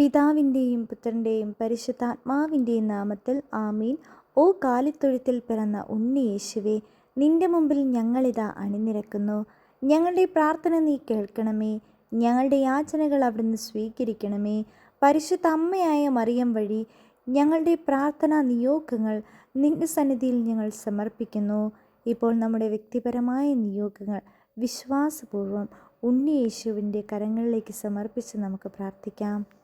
പിതാവിന്റെയും പുത്രന്റെയും പരിശുദ്ധാത്മാവിന്റെയും നാമത്തിൽ ആമീൻ. ഓ കാലിത്തൊഴുത്തിൽ പിറന്ന ഉണ്ണി യേശുവേ നിന്റെ മുമ്പിൽ ഞങ്ങളിതാ അണിനിരക്കുന്നു. ഞങ്ങളുടെ പ്രാർത്ഥന നീ കേൾക്കണമേ. ഞങ്ങളുടെ യാചനകൾ അവിടുന്ന് സ്വീകരിക്കണമേ. പരിശുദ്ധ അമ്മയായ മറിയം വഴി ഞങ്ങളുടെ പ്രാർത്ഥനാ നിയോഗങ്ങൾ നിന്റെ സന്നിധിയിൽ ഞങ്ങൾ സമർപ്പിക്കുന്നു. ഇപ്പോൾ നമ്മുടെ വ്യക്തിപരമായ നിയോഗങ്ങൾ വിശ്വാസപൂർവം ഉണ്ണി യേശുവിന്റെ കരങ്ങളിലേക്ക് സമർപ്പിച്ച് നമുക്ക് പ്രാർത്ഥിക്കാം.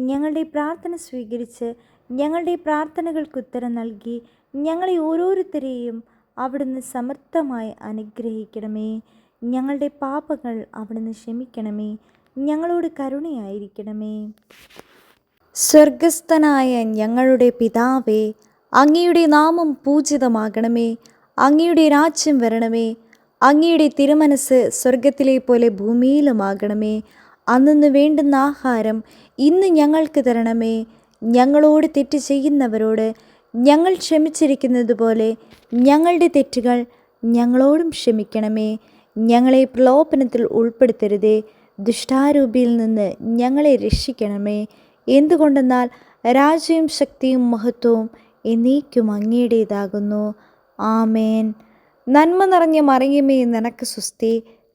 ഞങ്ങളുടെ പ്രാർത്ഥന സ്വീകരിച്ച് ഞങ്ങളുടെ പ്രാർത്ഥനകൾക്ക് ഉത്തരം നൽകി ഞങ്ങളെ ഓരോരുത്തരെയും അവിടുന്ന് സമർത്ഥമായി അനുഗ്രഹിക്കണമേ. ഞങ്ങളുടെ പാപങ്ങൾ അവിടുന്ന് ക്ഷമിക്കണമേ. ഞങ്ങളോട് കരുണയായിരിക്കണമേ. സ്വർഗസ്ഥനായ ഞങ്ങളുടെ പിതാവേ അങ്ങയുടെ നാമം പൂജിതമാകണമേ. അങ്ങയുടെ രാജ്യം വരണമേ. അങ്ങയുടെ തിരുമനസ് സ്വർഗത്തിലെ പോലെ ഭൂമിയിലുമാകണമേ. അന്നു വേണ്ടുന്ന ആഹാരം ഇന്ന് ഞങ്ങൾക്ക് തരണമേ. ഞങ്ങളോട് തെറ്റ് ചെയ്യുന്നവരോട് ഞങ്ങൾ ക്ഷമിച്ചിരിക്കുന്നത് പോലെ ഞങ്ങളുടെ തെറ്റുകൾ ഞങ്ങളോടും ക്ഷമിക്കണമേ. ഞങ്ങളെ പ്രലോഭനത്തിൽ ഉൾപ്പെടുത്തരുതേ. ദുഷ്ടാരൂപിയിൽ നിന്ന് ഞങ്ങളെ രക്ഷിക്കണമേ. എന്തുകൊണ്ടെന്നാൽ രാജ്യവും ശക്തിയും മഹത്വവും എന്നേക്കും അങ്ങയുടേതാകുന്നു. ആമേൻ. നന്മ നിറഞ്ഞ മറിയമേ നിനക്ക് സുസ്തി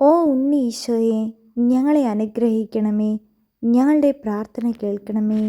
ഓ ഉണ്ണി ഈശോയെ ഞങ്ങളെ അനുഗ്രഹിക്കണമേ ഞങ്ങളുടെ പ്രാർത്ഥന കേൾക്കണമേ.